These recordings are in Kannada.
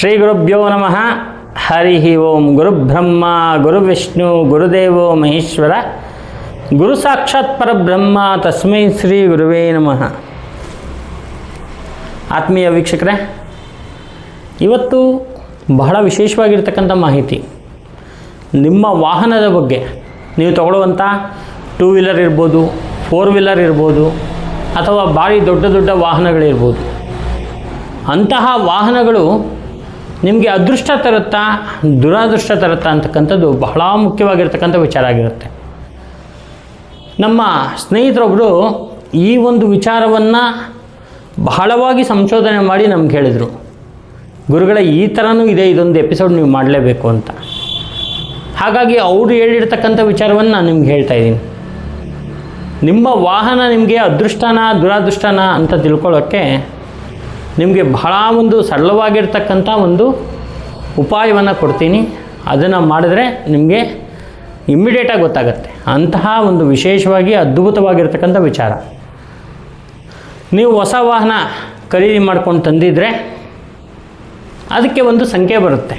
ಶ್ರೀ ಗುರುಭ್ಯೋ ನಮಃ. ಹರಿ ಓಂ ಗುರುಬ್ರಹ್ಮ, ಗುರುವಿಷ್ಣು, ಗುರುದೇವೋ ಮಹೇಶ್ವರ. ಗುರು ಸಾಕ್ಷಾತ್ ಪರಬ್ರಹ್ಮ, ತಸ್ಮೈ ಶ್ರೀ ಗುರುವೇ ನಮಃ. ಆತ್ಮೀಯ ವೀಕ್ಷಕರೇ, ಇವತ್ತು ಬಹಳ ವಿಶೇಷವಾಗಿರ್ತಕ್ಕಂಥ ಮಾಹಿತಿ. ನಿಮ್ಮ ವಾಹನದ ಬಗ್ಗೆ. ನೀವು ತಗೊಳ್ಳುವಂಥ ಟೂ ವೀಲರ್ ಇರ್ಬೋದು, ಫೋರ್ ವೀಲರ್ ಇರ್ಬೋದು, ಅಥವಾ ಭಾರಿ ದೊಡ್ಡ ದೊಡ್ಡ ವಾಹನಗಳಿರ್ಬೋದು. ಅಂತಹ ವಾಹನಗಳು ನಿಮಗೆ ಅದೃಷ್ಟ ತರುತ್ತಾ, ದುರಾದೃಷ್ಟ ತರುತ್ತಾ ಅಂತಕ್ಕಂಥದ್ದು ಬಹಳ ಮುಖ್ಯವಾಗಿರ್ತಕ್ಕಂಥ ವಿಚಾರ ಆಗಿರುತ್ತೆ. ನಮ್ಮ ಸ್ನೇಹಿತರೊಬ್ಬರು ಈ ಒಂದು ವಿಚಾರವನ್ನು ಬಹಳವಾಗಿ ಸಂಶೋಧನೆ ಮಾಡಿ ನಮ್ಗೆ ಹೇಳಿದರು. ಗುರುಗಳ, ಈ ಥರನೂ ಇದೆ, ಇದೊಂದು ಎಪಿಸೋಡ್ ನೀವು ಮಾಡಲೇಬೇಕು ಅಂತ. ಹಾಗಾಗಿ ಅವರು ಹೇಳಿರ್ತಕ್ಕಂಥ ವಿಚಾರವನ್ನು ನಾನು ನಿಮ್ಗೆ ಹೇಳ್ತಾ ಇದ್ದೀನಿ. ನಿಮ್ಮ ವಾಹನ ನಿಮಗೆ ಅದೃಷ್ಟನ, ದುರಾದೃಷ್ಟನ ಅಂತ ತಿಳ್ಕೊಳ್ಳೋಕ್ಕೆ ನಿಮಗೆ ಬಹಳ ಒಂದು ಸರಳವಾಗಿರ್ತಕ್ಕಂಥ ಒಂದು ಉಪಾಯವನ್ನು ಕೊಡ್ತೀನಿ. ಅದನ್ನು ಮಾಡಿದ್ರೆ ನಿಮಗೆ ಇಮ್ಮಿಡಿಯೇಟಾಗಿ ಗೊತ್ತಾಗುತ್ತೆ. ಅಂತಹ ಒಂದು ವಿಶೇಷವಾಗಿ ಅದ್ಭುತವಾಗಿರ್ತಕ್ಕಂಥ ವಿಚಾರ. ನೀವು ಹೊಸ ವಾಹನ ಖರೀದಿ ಮಾಡ್ಕೊಂಡು ತಂದಿದ್ರೆ ಅದಕ್ಕೆ ಒಂದು ಸಂಖ್ಯೆ ಬರುತ್ತೆ.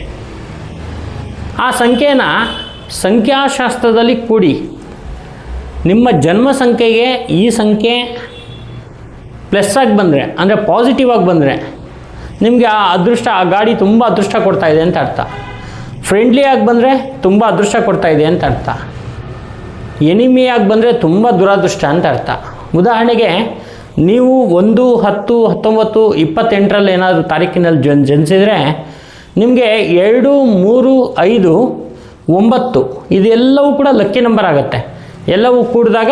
ಆ ಸಂಖ್ಯೆನ ಸಂಖ್ಯಾಶಾಸ್ತ್ರದಲ್ಲಿ ಕೂಡಿ ನಿಮ್ಮ ಜನ್ಮ ಸಂಖ್ಯೆಗೆ ಈ ಸಂಖ್ಯೆ ಪ್ಲಸ್ ಆಗಿ ಬಂದರೆ, ಅಂದರೆ ಪಾಸಿಟಿವ್ ಆಗಿ ಬಂದರೆ, ನಿಮಗೆ ಆ ಅದೃಷ್ಟ, ಆ ಗಾಡಿ ತುಂಬ ಅದೃಷ್ಟ ಕೊಡ್ತಾ ಇದೆ ಅಂತ ಅರ್ಥ. ಫ್ರೆಂಡ್ಲಿ ಆಗಿ ಬಂದರೆ ತುಂಬ ಅದೃಷ್ಟ ಕೊಡ್ತಾ ಇದೆ ಅಂತ ಅರ್ಥ. ಎನಿಮಿಯಾಗಿ ಬಂದರೆ ತುಂಬ ದುರಾದೃಷ್ಟ ಅಂತ ಅರ್ಥ. ಉದಾಹರಣೆಗೆ, ನೀವು ಒಂದು, ಹತ್ತು, ಹತ್ತೊಂಬತ್ತು, ಇಪ್ಪತ್ತೆಂಟರಲ್ಲಿ ಏನಾದರೂ ತಾರೀಕಿನಲ್ಲಿ ಜನ್, ಜನಿಸಿದರೆ, ನಿಮಗೆ ಎರಡು, ಮೂರು, ಐದು, ಒಂಬತ್ತು, ಇದೆಲ್ಲವೂ ಕೂಡ ಲಕ್ಕಿ ನಂಬರ್ ಆಗುತ್ತೆ. ಎಲ್ಲವೂ ಕೂಡಿದಾಗ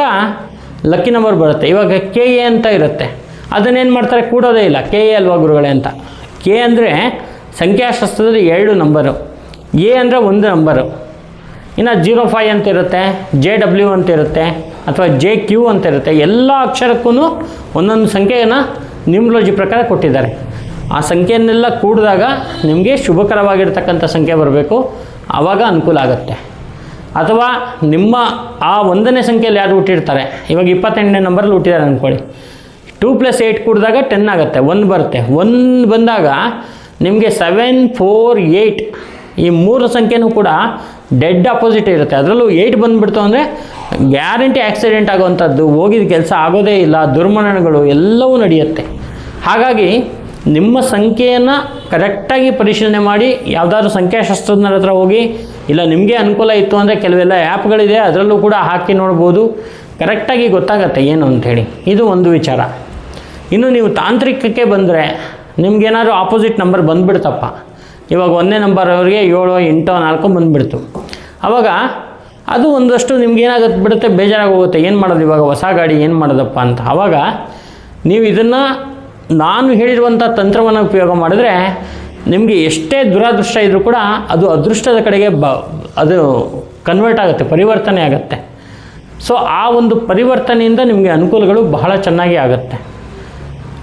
ಲಕ್ಕಿ ನಂಬರ್ ಬರುತ್ತೆ. ಇವಾಗ ಕೆ ಎ ಅಂತ ಇರುತ್ತೆ. ಅದನ್ನೇನು ಮಾಡ್ತಾರೆ? ಕೂಡೋದೇ ಇಲ್ಲ. ಕೆ ಎ ಅಲ್ವಾ ಗುರುಗಳೇ ಅಂತ. ಕೆ ಅಂದರೆ ಸಂಖ್ಯಾಶಾಸ್ತ್ರದಲ್ಲಿ ಎರಡು ನಂಬರು. ಎ ಅಂದರೆ ಒಂದು ನಂಬರು. ಇನ್ನು ಜೀರೋ ಫೈ ಅಂತ ಇರುತ್ತೆ, ಜೆ ಡಬ್ಲ್ಯೂ ಅಂತ ಇರುತ್ತೆ, ಅಥವಾ ಜೆ ಕ್ಯೂ ಅಂತ ಇರುತ್ತೆ. ಎಲ್ಲ ಅಕ್ಷರಕ್ಕೂ ಒಂದೊಂದು ಸಂಖ್ಯೆಯನ್ನು ನ್ಯೂಮ್ಲಜಿ ಪ್ರಕಾರ ಕೊಟ್ಟಿದ್ದಾರೆ. ಆ ಸಂಖ್ಯೆಯನ್ನೆಲ್ಲ ಕೂಡಿದಾಗ ನಿಮಗೆ ಶುಭಕರವಾಗಿರ್ತಕ್ಕಂಥ ಸಂಖ್ಯೆ ಬರಬೇಕು. ಆವಾಗ ಅನುಕೂಲ ಆಗುತ್ತೆ. ಅಥವಾ ನಿಮ್ಮ ಆ ಒಂದನೇ ಸಂಖ್ಯೆಯಲ್ಲಿ ಯಾರು ಹುಟ್ಟಿರ್ತಾರೆ? ಇವಾಗ ಇಪ್ಪತ್ತೆಂಟನೇ ನಂಬರಲ್ಲಿ ಹುಟ್ಟಿದ್ದಾರೆ ಅಂದ್ಕೊಳ್ಳಿ ಟೂ ಪ್ಲಸ್ ಏಯ್ಟ್ ಕೂಡಿದಾಗ ಟೆನ್ ಆಗುತ್ತೆ. ಒಂದು ಬರುತ್ತೆ. ಒಂದು ಬಂದಾಗ ನಿಮಗೆ ಸೆವೆನ್ ಫೋರ್ ಏಯ್ಟ್ ಈ ಮೂರು ಸಂಖ್ಯೆನೂ ಕೂಡ ಡೆಡ್ ಅಪೋಸಿಟ್ ಇರುತ್ತೆ. ಅದರಲ್ಲೂ ಏಯ್ಟ್ ಬಂದುಬಿಡ್ತು ಅಂದರೆ ಗ್ಯಾರಂಟಿ ಆಕ್ಸಿಡೆಂಟ್ ಆಗುವಂಥದ್ದು, ಹೋಗಿದ ಕೆಲಸ ಆಗೋದೇ ಇಲ್ಲ, ದುರ್ಮರಣಗಳು ಎಲ್ಲವೂ ನಡೆಯುತ್ತೆ. ಹಾಗಾಗಿ ನಿಮ್ಮ ಸಂಖ್ಯೆಯನ್ನು ಕರೆಕ್ಟಾಗಿ ಪರಿಶೀಲನೆ ಮಾಡಿ, ಯಾವುದಾದ್ರೂ ಸಂಖ್ಯಾಶಾಸ್ತ್ರಜ್ಞರ ಹತ್ರ ಹೋಗಿ, ಇಲ್ಲ ನಿಮಗೆ ಅನುಕೂಲ ಇತ್ತು ಅಂದರೆ ಕೆಲವೆಲ್ಲ ಆ್ಯಪ್ಗಳಿದೆ ಅದರಲ್ಲೂ ಕೂಡ ಹಾಕಿ ನೋಡ್ಬೋದು. ಕರೆಕ್ಟಾಗಿ ಗೊತ್ತಾಗತ್ತೆ ಏನು ಅಂಥೇಳಿ ಇದು ಒಂದು ವಿಚಾರ. ಇನ್ನು ನೀವು ತಾಂತ್ರಿಕಕ್ಕೆ ಬಂದರೆ ನಿಮ್ಗೇನಾದ್ರು ಆಪೋಸಿಟ್ ನಂಬರ್ ಬಂದುಬಿಡ್ತಪ್ಪ. ಇವಾಗ ಒಂದನೇ ನಂಬರ್ ಅವ್ರಿಗೆ ಏಳು, ಎಂಟು, ನಾಲ್ಕು ಬಂದುಬಿಡ್ತು. ಆವಾಗ ಅದು ಒಂದಷ್ಟು ನಿಮ್ಗೇನಾಗುತ್ತೆ ಬಿಡುತ್ತೆ, ಬೇಜಾರಾಗೋಗುತ್ತೆ. ಏನು ಮಾಡೋದು ಇವಾಗ? ಹೊಸ ಗಾಡಿ ಏನು ಮಾಡೋದಪ್ಪ ಅಂತ. ಆವಾಗ ನೀವು ಇದನ್ನು ನಾನು ಹೇಳಿರುವಂಥ ತಂತ್ರವನ್ನು ಉಪಯೋಗ ಮಾಡಿದ್ರೆ ನಿಮಗೆ ಎಷ್ಟೇ ದುರಾದೃಷ್ಟ ಇದ್ದರೂ ಕೂಡ ಅದು ಅದೃಷ್ಟದ ಕಡೆಗೆ ಬ, ಅದು ಕನ್ವರ್ಟ್ ಆಗುತ್ತೆ, ಪರಿವರ್ತನೆ ಆಗುತ್ತೆ. ಸೊ ಆ ಒಂದು ಪರಿವರ್ತನೆಯಿಂದ ನಿಮಗೆ ಅನುಕೂಲಗಳು ಬಹಳ ಚೆನ್ನಾಗಿ ಆಗುತ್ತೆ.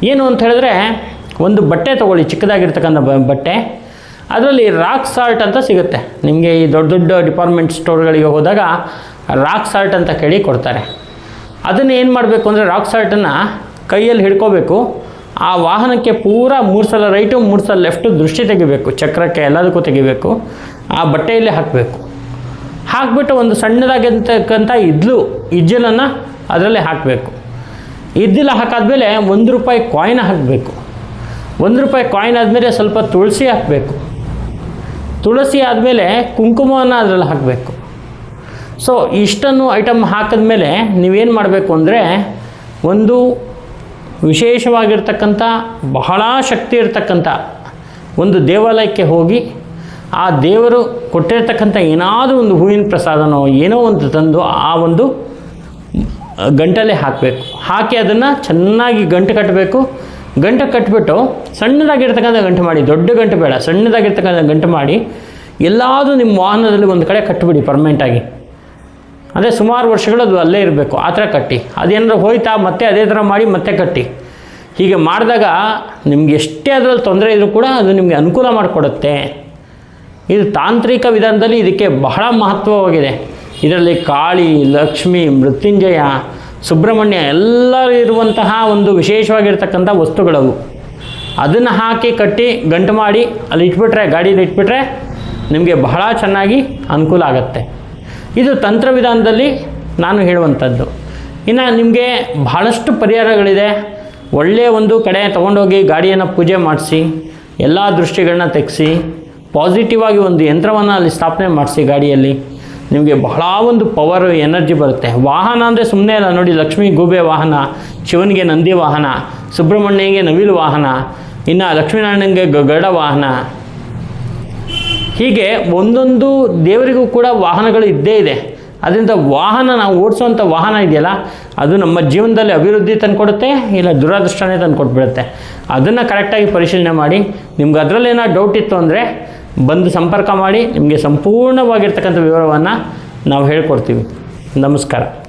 ಏನು ಅಂತ ಹೇಳಿದ್ರೆ, ಒಂದು ಬಟ್ಟೆ ತೊಗೊಳ್ಳಿ, ಚಿಕ್ಕದಾಗಿರ್ತಕ್ಕಂಥ ಬಟ್ಟೆ. ಅದರಲ್ಲಿ ರಾಕ್ ಸಾಲ್ಟ್ ಅಂತ ಸಿಗುತ್ತೆ. ನಿಮಗೆ ಈ ದೊಡ್ಡ ದೊಡ್ಡ ಡಿಪಾರ್ಟ್ಮೆಂಟ್ ಸ್ಟೋರ್ಗಳಿಗೆ ಹೋದಾಗ ರಾಕ್ ಸಾಲ್ಟ್ ಅಂತ ಕೇಳಿ ಕೊಡ್ತಾರೆ. ಅದನ್ನು ಏನು ಮಾಡಬೇಕು ಅಂದರೆ ರಾಕ್ ಸಾಲ್ಟನ್ನು ಕೈಯಲ್ಲಿ ಹಿಡ್ಕೋಬೇಕು. ಆ ವಾಹನಕ್ಕೆ ಪೂರ ಮೂರು ಸಲ ರೈಟು ಮೂರು ಸಲ ಲೆಫ್ಟು ದೃಷ್ಟಿ ತೆಗಿಬೇಕು. ಚಕ್ರಕ್ಕೆ ಎಲ್ಲದಕ್ಕೂ ತೆಗಿಬೇಕು. ಆ ಬಟ್ಟೆಯಲ್ಲೇ ಹಾಕಬೇಕು. ಹಾಕಿಬಿಟ್ಟು ಒಂದು ಸಣ್ಣದಾಗಿರ್ತಕ್ಕಂಥ ಇದ್ಲು, ಇಜ್ಜಲನ್ನು ಅದರಲ್ಲಿ ಹಾಕಬೇಕು. ಇದ್ದಿಲ್ಲ ಹಾಕಾದ್ಮೇಲೆ ಒಂದು ರೂಪಾಯಿ ಕಾಯಿನ್ ಹಾಕಬೇಕು. ಒಂದು ರೂಪಾಯಿ ಕಾಯಿನ್ ಆದಮೇಲೆ ಸ್ವಲ್ಪ ತುಳಸಿ ಹಾಕಬೇಕು. ತುಳಸಿ ಆದಮೇಲೆ ಕುಂಕುಮವನ್ನು ಅದರಲ್ಲಿ ಹಾಕಬೇಕು. ಸೊ ಇಷ್ಟನ್ನು ಐಟಮ್ ಹಾಕಿದ್ಮೇಲೆ ನೀವೇನು ಮಾಡಬೇಕು ಅಂದರೆ ಒಂದು ವಿಶೇಷವಾಗಿರ್ತಕ್ಕಂಥ, ಬಹಳ ಶಕ್ತಿ ಇರತಕ್ಕಂಥ ಒಂದು ದೇವಾಲಯಕ್ಕೆ ಹೋಗಿ ಆ ದೇವರು ಕೊಟ್ಟಿರ್ತಕ್ಕಂಥ ಏನಾದರೂ ಒಂದು ಹೂವಿನ ಪ್ರಸಾದನೋ ಏನೋ ಒಂದು ತಂದು ಆ ಒಂದು ಗಂಟಲ್ಲೇ ಹಾಕಬೇಕು. ಹಾಕಿ ಅದನ್ನು ಚೆನ್ನಾಗಿ ಗಂಟು ಕಟ್ಟಬೇಕು. ಗಂಟು ಕಟ್ಟಿಬಿಟ್ಟು ಸಣ್ಣದಾಗಿರ್ತಕ್ಕಂಥ ಗಂಟು ಮಾಡಿ, ದೊಡ್ಡ ಗಂಟು ಬೇಡ, ಸಣ್ಣದಾಗಿರ್ತಕ್ಕಂಥ ಗಂಟು ಮಾಡಿ ಎಲ್ಲಾದರೂ ನಿಮ್ಮ ವಾಹನದಲ್ಲಿ ಒಂದು ಕಡೆ ಕಟ್ಟಿಬಿಡಿ ಪರ್ಮನೆಂಟಾಗಿ ಅದೇ ಸುಮಾರು ವರ್ಷಗಳು ಅದು ಅಲ್ಲೇ ಇರಬೇಕು, ಆ ಥರ ಕಟ್ಟಿ. ಅದೇನಾದ್ರು ಹೋಯ್ತಾ ಮತ್ತೆ ಅದೇ ಥರ ಮಾಡಿ ಮತ್ತೆ ಕಟ್ಟಿ. ಹೀಗೆ ಮಾಡಿದಾಗ ನಿಮ್ಗೆ ಎಷ್ಟೇ ಅದರಲ್ಲಿ ತೊಂದರೆ ಇದ್ದರೂ ಕೂಡ ಅದು ನಿಮಗೆ ಅನುಕೂಲ ಮಾಡಿಕೊಡುತ್ತೆ. ಇದು ತಾಂತ್ರಿಕ ವಿಧಾನದಲ್ಲಿ ಇದಕ್ಕೆ ಬಹಳ ಮಹತ್ವವಾಗಿದೆ. ಇದರಲ್ಲಿ ಕಾಳಿ, ಲಕ್ಷ್ಮಿ, ಮೃತ್ಯುಂಜಯ, ಸುಬ್ರಹ್ಮಣ್ಯ ಎಲ್ಲರೂ ಇರುವಂತಹ ಒಂದು ವಿಶೇಷವಾಗಿರ್ತಕ್ಕಂಥ ವಸ್ತುಗಳವು. ಅದನ್ನು ಹಾಕಿ ಕಟ್ಟಿ ಗಂಟು ಮಾಡಿ ಅಲ್ಲಿ ಇಟ್ಬಿಟ್ರೆ, ಗಾಡಿಯಲ್ಲಿ ಇಟ್ಬಿಟ್ರೆ ನಿಮಗೆ ಬಹಳ ಚೆನ್ನಾಗಿ ಅನುಕೂಲ ಆಗುತ್ತೆ. ಇದು ತಂತ್ರವಿಧಾನದಲ್ಲಿ ನಾನು ಹೇಳುವಂಥದ್ದು. ಇನ್ನು ನಿಮಗೆ ಬಹಳಷ್ಟು ಪರಿಹಾರಗಳಿದೆ. ಒಳ್ಳೆಯ ಒಂದು ಕಡೆ ತೊಗೊಂಡೋಗಿ ಗಾಡಿಯನ್ನು ಪೂಜೆ ಮಾಡಿಸಿ, ಎಲ್ಲ ದೃಷ್ಟಿಗಳನ್ನ ತೆಗೆಸಿ ಪಾಸಿಟಿವ್ ಆಗಿ ಒಂದು ಯಂತ್ರವನ್ನು ಅಲ್ಲಿ ಸ್ಥಾಪನೆ ಮಾಡಿಸಿ ಗಾಡಿಯಲ್ಲಿ. ನಿಮಗೆ ಬಹಳ ಒಂದು ಪವರ್ ಎನರ್ಜಿ ಬರುತ್ತೆ. ವಾಹನ ಅಂದರೆ ಸುಮ್ಮನೆ ಅಲ್ಲ, ನೋಡಿ ಲಕ್ಷ್ಮೀ ಗೂಬೆ ವಾಹನ, ಶಿವನಿಗೆ ನಂದಿ ವಾಹನ ಸುಬ್ರಹ್ಮಣ್ಯಗೆ ನವಿಲು ವಾಹನ, ಇನ್ನು ಲಕ್ಷ್ಮೀನಾರಾಯಣನಿಗೆ ಗ- ಗರುಡ ವಾಹನ. ಹೀಗೆ ಒಂದೊಂದು ದೇವರಿಗೂ ಕೂಡ ವಾಹನಗಳು ಇದ್ದೇ ಇದೆ. ಅದರಿಂದ ವಾಹನ, ನಾವು ಓಡಿಸುವಂಥ ವಾಹನ ಇದೆಯಲ್ಲ, ಅದು ನಮ್ಮ ಜೀವನದಲ್ಲಿ ಅಭಿವೃದ್ಧಿ ತಂದುಕೊಡುತ್ತೆ, ಇಲ್ಲ ದುರಾದೃಷ್ಟನೇ ತಂದುಕೊಟ್ಬಿಡುತ್ತೆ. ಅದನ್ನು ಕರೆಕ್ಟಾಗಿ ಪರಿಶೀಲನೆ ಮಾಡಿ. ನಿಮ್ಗೆ ಅದರಲ್ಲಿ ಏನಾದ್ರು ಡೌಟ್ ಇತ್ತು ಅಂದರೆ ಬಂದು ಸಂಪರ್ಕ ಮಾಡಿ ನಿಮಗೆ ಸಂಪೂರ್ಣವಾಗಿರ್ತಕ್ಕಂಥ ವಿವರವನ್ನು ನಾವು ಹೇಳ್ಕೊಡ್ತೀವಿ. ನಮಸ್ಕಾರ.